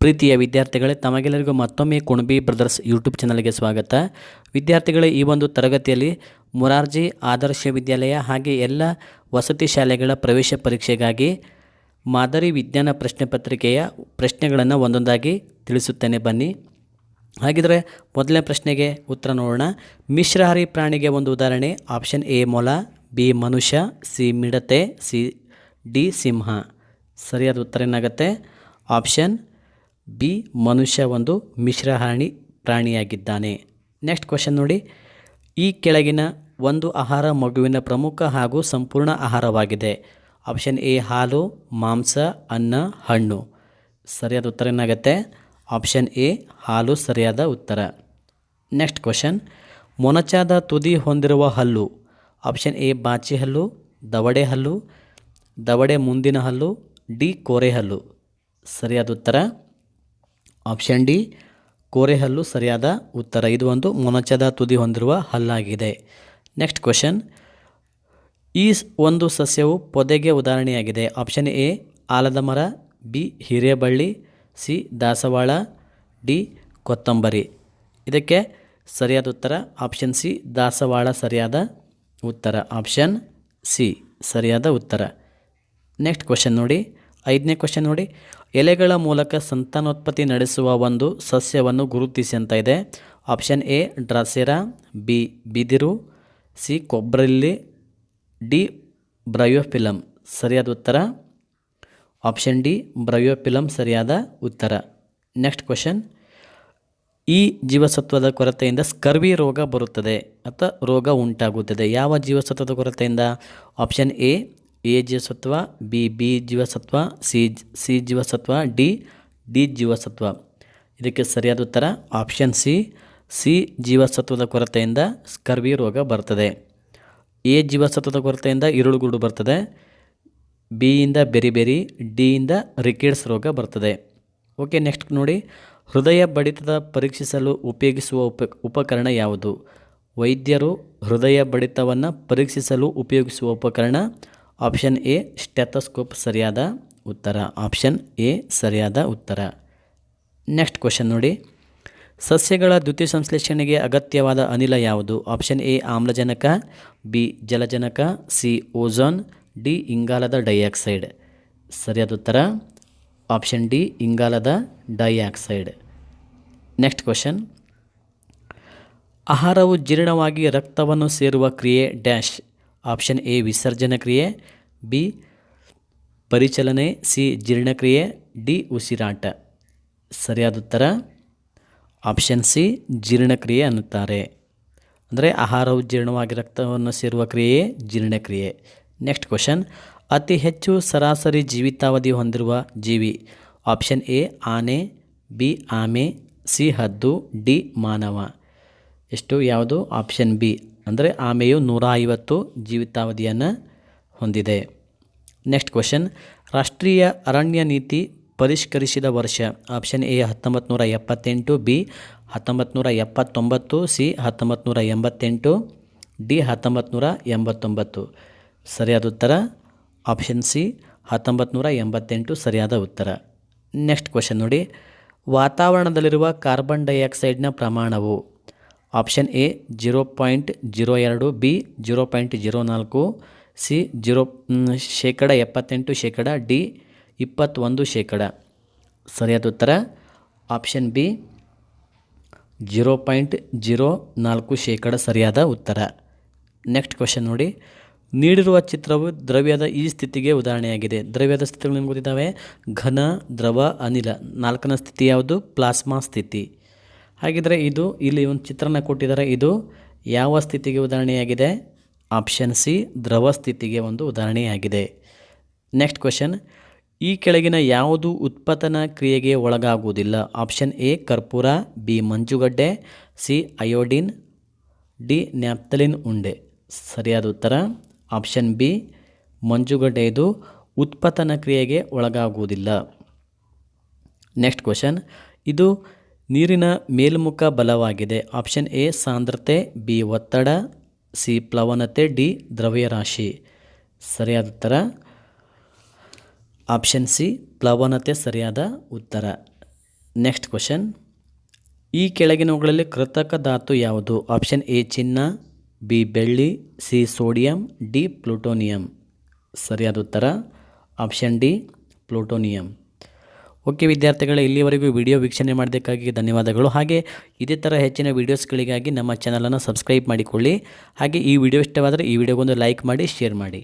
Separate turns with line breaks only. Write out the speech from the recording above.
ಪ್ರೀತಿಯ ವಿದ್ಯಾರ್ಥಿಗಳೇ, ತಮಗೆಲ್ಲರಿಗೂ ಮತ್ತೊಮ್ಮೆ ಕುಣಬಿ ಬ್ರದರ್ಸ್ ಯೂಟ್ಯೂಬ್ ಚಾನಲ್ಗೆ ಸ್ವಾಗತ. ವಿದ್ಯಾರ್ಥಿಗಳೇ, ಈ ಒಂದು ತರಗತಿಯಲ್ಲಿ ಮೊರಾರ್ಜಿ ಆದರ್ಶ ವಿದ್ಯಾಲಯ ಹಾಗೆ ಎಲ್ಲ ವಸತಿ ಶಾಲೆಗಳ ಪ್ರವೇಶ ಪರೀಕ್ಷೆಗಾಗಿ ಮಾದರಿ ವಿಜ್ಞಾನ ಪ್ರಶ್ನೆ ಪತ್ರಿಕೆಯ ಪ್ರಶ್ನೆಗಳನ್ನು ಒಂದೊಂದಾಗಿ ತಿಳಿಸುತ್ತೇನೆ. ಬನ್ನಿ. ಹಾಗಿದ್ರೆ ಮೊದಲನೇ ಪ್ರಶ್ನೆಗೆ ಉತ್ತರ ನೋಡೋಣ. ಮಿಶ್ರಹಾರಿ ಪ್ರಾಣಿಗೆ ಒಂದು ಉದಾಹರಣೆ. ಆಪ್ಷನ್ ಎ ಮೊಲ, ಬಿ ಮನುಷ್ಯ, ಸಿ ಮಿಡತೆ, ಸಿ ಡಿ ಸಿಂಹ. ಸರಿಯಾದ ಉತ್ತರ ಏನಾಗುತ್ತೆ? ಆಪ್ಷನ್ ಬಿ, ಮನುಷ್ಯ ಒಂದು ಮಿಶ್ರಹಾರಿ ಪ್ರಾಣಿಯಾಗಿದ್ದಾನೆ. ನೆಕ್ಸ್ಟ್ ಕ್ವಶನ್ ನೋಡಿ. ಈ ಕೆಳಗಿನ ಒಂದು ಆಹಾರ ಮಗುವಿನ ಪ್ರಮುಖ ಹಾಗೂ ಸಂಪೂರ್ಣ ಆಹಾರವಾಗಿದೆ. ಆಪ್ಷನ್ ಎ, ಹಾಲು, ಮಾಂಸ, ಅನ್ನ, ಹಣ್ಣು. ಸರಿಯಾದ ಉತ್ತರ ಏನಾಗುತ್ತೆ? ಆಪ್ಷನ್ ಎ, ಹಾಲು ಸರಿಯಾದ ಉತ್ತರ. Next question. ಮೊನಚಾದ ತುದಿ ಹೊಂದಿರುವ ಹಲ್ಲು. ಆಪ್ಷನ್ ಎ, ಬಾಚಿ ಹಲ್ಲು, ದವಡೆ ಹಲ್ಲು, ದವಡೆ ಮುಂದಿನ ಹಲ್ಲು, ಡಿ, ಕೋರೆ ಹಲ್ಲು. ಸರಿಯಾದ ಉತ್ತರ. ಆಪ್ಷನ್ ಡಿ ಕೋರೆ ಹಲ್ಲು ಸರಿಯಾದ ಉತ್ತರ. ಇದು ಒಂದು ಮೊನಚದ ತುದಿ ಹೊಂದಿರುವ ಹಲ್ಲಾಗಿದೆ. ನೆಕ್ಸ್ಟ್ ಕ್ವಶನ್, ಈ ಒಂದು ಸಸ್ಯವು ಪೊದೆಗೆ ಉದಾಹರಣೆಯಾಗಿದೆ. ಆಪ್ಷನ್ ಎ, ಆಲದ ಮರ, ಬಿ, ಹಿರೇಬಳ್ಳಿ, ಸಿ, ದಾಸವಾಳ, ಡಿ, ಕೊತ್ತಂಬರಿ. ಇದಕ್ಕೆ ಸರಿಯಾದ ಉತ್ತರ. ಆಪ್ಷನ್ ಸಿ, ದಾಸವಾಳ ಸರಿಯಾದ ಉತ್ತರ. ಆಪ್ಷನ್ ಸಿ, ಸರಿಯಾದ ಉತ್ತರ. ನೆಕ್ಸ್ಟ್ ಕ್ವಶನ್ ನೋಡಿ. ಐದನೇ ಕ್ವಶನ್ ನೋಡಿ. ಎಲೆಗಳ ಮೂಲಕ ಸಂತಾನೋತ್ಪತ್ತಿ ನಡೆಸುವ ಒಂದು ಸಸ್ಯವನ್ನು ಗುರುತಿಸಿ ಅಂತ ಇದೆ. Option A drosera. ಬಿ ಬಿದಿರು. ಸಿ ಕೊಬ್ರಲ್ಲಿ ಡಿ ಬ್ರಯೋಫಿಲಮ್ ಸರಿಯಾದ ಉತ್ತರ? ಆಪ್ಷನ್ ಡಿ ಬ್ರಯೋಫಿಲಮ್ ಸರಿಯಾದ ಉತ್ತರ. ನೆಕ್ಸ್ಟ್ ಕ್ವಶನ್ ಈ ಜೀವಸತ್ವದ ಕೊರತೆಯಿಂದ ಸ್ಕರ್ವಿ ರೋಗ ಬರುತ್ತದೆ ಅಥವಾ ರೋಗ ಉಂಟಾಗುತ್ತದೆ. ಯಾವ ಜೀವಸತ್ವದ ಕೊರತೆಯಿಂದ? ಆಪ್ಷನ್ ಎ ಎ ಜೀವಸತ್ವ, ಬಿ ಬಿ ಜೀವಸತ್ವ, ಸಿ ಸಿ ಜೀವಸತ್ವ, ಡಿ ಡಿ ಜೀವಸತ್ವ. ಇದಕ್ಕೆ ಸರಿಯಾದ ಉತ್ತರ ಆಪ್ಷನ್ ಸಿ. ಸಿ ಜೀವಸತ್ವದ ಕೊರತೆಯಿಂದ ಸ್ಕರ್ವಿ ರೋಗ ಬರ್ತದೆ. ಎ ಜೀವಸತ್ವದ ಕೊರತೆಯಿಂದ ಇರುಳುಗುಡು ಬರ್ತದೆ. ಬಿಯಿಂದ ಬೆರಿ ಬೆರಿ ಡಿಯಿಂದ ರಿಕೇಡ್ಸ್ ರೋಗ ಬರ್ತದೆ. ಓಕೆ, ನೆಕ್ಸ್ಟ್ ನೋಡಿ. ಹೃದಯ ಬಡಿತದ ಪರೀಕ್ಷಿಸಲು ಉಪಯೋಗಿಸುವ ಉಪ, ಉಪಕರಣ ಯಾವುದು? ವೈದ್ಯರು ಹೃದಯ ಬಡಿತವನ್ನು ಪರೀಕ್ಷಿಸಲು ಉಪಯೋಗಿಸುವ ಉಪಕರಣ ಆಪ್ಷನ್ ಎ ಸ್ಟೆಥೋಸ್ಕೋಪ್ ಸರಿಯಾದ ಉತ್ತರ. ಆಪ್ಷನ್ ಎ ಸರಿಯಾದ ಉತ್ತರ. ನೆಕ್ಸ್ಟ್ ಕ್ವಶನ್ ನೋಡಿ. ಸಸ್ಯಗಳ ದ್ಯುತಿ ಸಂಶ್ಲೇಷಣೆಗೆ ಅಗತ್ಯವಾದ ಅನಿಲ ಯಾವುದು? ಆಪ್ಷನ್ ಎ ಆಮ್ಲಜನಕ. ಬಿ ಜಲಜನಕ. ಸಿ ಓಝೋನ್ ಡಿ ಇಂಗಾಲದ ಡೈಆಕ್ಸೈಡ್ ಸರಿಯಾದ ಉತ್ತರ? ಆಪ್ಷನ್ ಡಿ ಇಂಗಾಲದ ಡೈಆಕ್ಸೈಡ್ ನೆಕ್ಸ್ಟ್ ಕ್ವಶನ್ ಆಹಾರವು ಜೀರ್ಣವಾಗಿ ರಕ್ತವನ್ನು ಸೇರುವ ಕ್ರಿಯೆ ಡ್ಯಾಶ್. ಆಪ್ಷನ್ ಎ, ವಿಸರ್ಜನ ಕ್ರಿಯೆ, ಬಿ, ಪರಿಚಲನೆ, ಸಿ ಜೀರ್ಣಕ್ರಿಯೆ ಡಿ, ಉಸಿರಾಟ. ಸರಿಯಾದ ಉತ್ತರ? ಆಪ್ಷನ್ ಸಿ ಜೀರ್ಣಕ್ರಿಯೆ ಅನ್ನುತ್ತಾರೆ. ಅಂದರೆ ಆಹಾರವು ಜೀರ್ಣವಾಗಿ ರಕ್ತವನ್ನು ಸೇರುವ ಕ್ರಿಯೆಯೇ ಜೀರ್ಣಕ್ರಿಯೆ ನೆಕ್ಸ್ಟ್ ಕ್ವಶನ್. ಅತಿ ಹೆಚ್ಚು ಸರಾಸರಿ ಜೀವಿತಾವಧಿ ಹೊಂದಿರುವ ಜೀವಿ. ಆಪ್ಷನ್ ಎ, ಆನೆ, ಬಿ, ಆಮೆ, ಸಿ, ಹದ್ದು, ಡಿ, ಮಾನವ. ಎಷ್ಟು? ಯಾವುದು? Option B. ಅಂದರೆ ಆಮೆಯು ನೂರ ಐವತ್ತು ಜೀವಿತಾವಧಿಯನ್ನು ಹೊಂದಿದೆ. ನೆಕ್ಸ್ಟ್ ಕ್ವಶನ್ ರಾಷ್ಟ್ರೀಯ ಅರಣ್ಯ ನೀತಿ ಪರಿಷ್ಕರಿಸಿದ ವರ್ಷ. ಆಪ್ಷನ್ ಎ ಹತ್ತೊಂಬತ್ತು ನೂರ ಎಪ್ಪತ್ತೆಂಟು ಬಿ ಹತ್ತೊಂಬತ್ತು ನೂರ ಎಪ್ಪತ್ತೊಂಬತ್ತು ಸಿ ಹತ್ತೊಂಬತ್ತು ನೂರ ಎಂಬತ್ತೆಂಟು ಡಿ ಹತ್ತೊಂಬತ್ತು ನೂರ ಎಂಬತ್ತೊಂಬತ್ತು ಸರಿಯಾದ ಉತ್ತರ? ಆಪ್ಷನ್ ಸಿ ಹತ್ತೊಂಬತ್ತು ನೂರ ಎಂಬತ್ತೆಂಟು ಸರಿಯಾದ ಉತ್ತರ. ನೆಕ್ಸ್ಟ್ ಕ್ವಶನ್ ನೋಡಿ. ವಾತಾವರಣದಲ್ಲಿರುವ ಕಾರ್ಬನ್ ಡೈಆಕ್ಸೈಡ್ನ ಪ್ರಮಾಣವು. Option A zero point zero ಎರಡು, ಬಿ ಜೀರೋ ಪಾಯಿಂಟ್ ಜೀರೋ ನಾಲ್ಕು, ಸಿ ಜೀರೋ ಶೇಕಡ ಎಪ್ಪತ್ತೆಂಟು ಶೇಕಡ, ಡಿ ಇಪ್ಪತ್ತೊಂದು ಶೇಕಡ. ಸರಿಯಾದ ಉತ್ತರ? Option B zero point zero ನಾಲ್ಕು ಶೇಕಡ ಸರಿಯಾದ ಉತ್ತರ. ನೆಕ್ಸ್ಟ್ ಕ್ವಶನ್ ನೋಡಿ. ನೀಡಿರುವ ಚಿತ್ರವು ದ್ರವ್ಯದ ಈ ಸ್ಥಿತಿಗೆ ಉದಾಹರಣೆಯಾಗಿದೆ. ದ್ರವ್ಯದ ಸ್ಥಿತಿಗಳು ನಿಮ್ಗೆ ಗೊತ್ತಿದ್ದಾವೆ? ಘನ, ದ್ರವ, ಅನಿಲ. ನಾಲ್ಕನೇ ಸ್ಥಿತಿ ಯಾವುದು? ಪ್ಲಾಸ್ಮಾ ಸ್ಥಿತಿ. ಹಾಗಿದ್ರೆ ಇದು ಇಲ್ಲಿ ಒಂದು ಚಿತ್ರನ ಕೊಟ್ಟಿದ್ದಾರೆ. ಇದು ಯಾವ ಸ್ಥಿತಿಗೆ ಉದಾಹರಣೆಯಾಗಿದೆ? ಆಪ್ಷನ್ ಸಿ ದ್ರವ ಸ್ಥಿತಿಗೆ ಒಂದು ಉದಾಹರಣೆಯಾಗಿದೆ. ನೆಕ್ಸ್ಟ್ ಕ್ವೆಶನ್ ಈ ಕೆಳಗಿನ ಯಾವುದು ಉತ್ಪತನ ಕ್ರಿಯೆಗೆ ಒಳಗಾಗುವುದಿಲ್ಲ? ಆಪ್ಷನ್ ಎ ಕರ್ಪೂರ. ಬಿ ಮಂಜುಗಡ್ಡೆ. ಸಿ ಅಯೋಡಿನ್ ಡಿ ನ್ಯಾಪ್ತಲಿನ್ ಉಂಡೆ. ಸರಿಯಾದ ಉತ್ತರ? ಆಪ್ಷನ್ ಬಿ ಮಂಜುಗಡ್ಡೆ. ಇದು ಉತ್ಪತನ ಕ್ರಿಯೆಗೆ ಒಳಗಾಗುವುದಿಲ್ಲ. ನೆಕ್ಸ್ಟ್ ಕ್ವೆಶನ್ ಇದು ನೀರಿನ ಮೇಲ್ಮುಖ ಬಲವಾಗಿದೆ. ಆಪ್ಷನ್ ಎ, ಸಾಂದ್ರತೆ, ಬಿ, ಒತ್ತಡ, ಸಿ, ಪ್ಲವನತೆ, ಡಿ, ದ್ರವ್ಯರಾಶಿ. ಸರಿಯಾದ ಉತ್ತರ? ಆಪ್ಷನ್ ಸಿ, ಪ್ಲವನತೆ ಸರಿಯಾದ ಉತ್ತರ. Next question. ಈ ಕೆಳಗಿನವುಗಳಲ್ಲಿ ಕೃತಕ ಧಾತು ಯಾವುದು? ಆಪ್ಷನ್ ಎ, ಚಿನ್ನ, ಬಿ, ಬೆಳ್ಳಿ, ಸಿ, ಸೋಡಿಯಂ, ಡಿ, ಪ್ಲೂಟೋನಿಯಂ. ಸರಿಯಾದ ಉತ್ತರ? Option D, plutonium. ಓಕೆ ವಿದ್ಯಾರ್ಥಿಗಳೇ, ಇಲ್ಲಿವರೆಗೂ ವಿಡಿಯೋ ವೀಕ್ಷಣೆ ಮಾಡಬೇಕಾಗಿ ಧನ್ಯವಾದಗಳು. ಹಾಗೆ ಇದೇ ಥರ ಹೆಚ್ಚಿನ ವೀಡಿಯೋಸ್ಗಳಿಗಾಗಿ ನಮ್ಮ ಚಾನಲನ್ನು ಸಬ್ಸ್ಕ್ರೈಬ್ ಮಾಡಿಕೊಳ್ಳಿ. ಹಾಗೆ ಈ ವಿಡಿಯೋ ಇಷ್ಟವಾದರೆ ಈ ವಿಡಿಯೋಗೊಂದು ಲೈಕ್ ಮಾಡಿ ಶೇರ್ ಮಾಡಿ.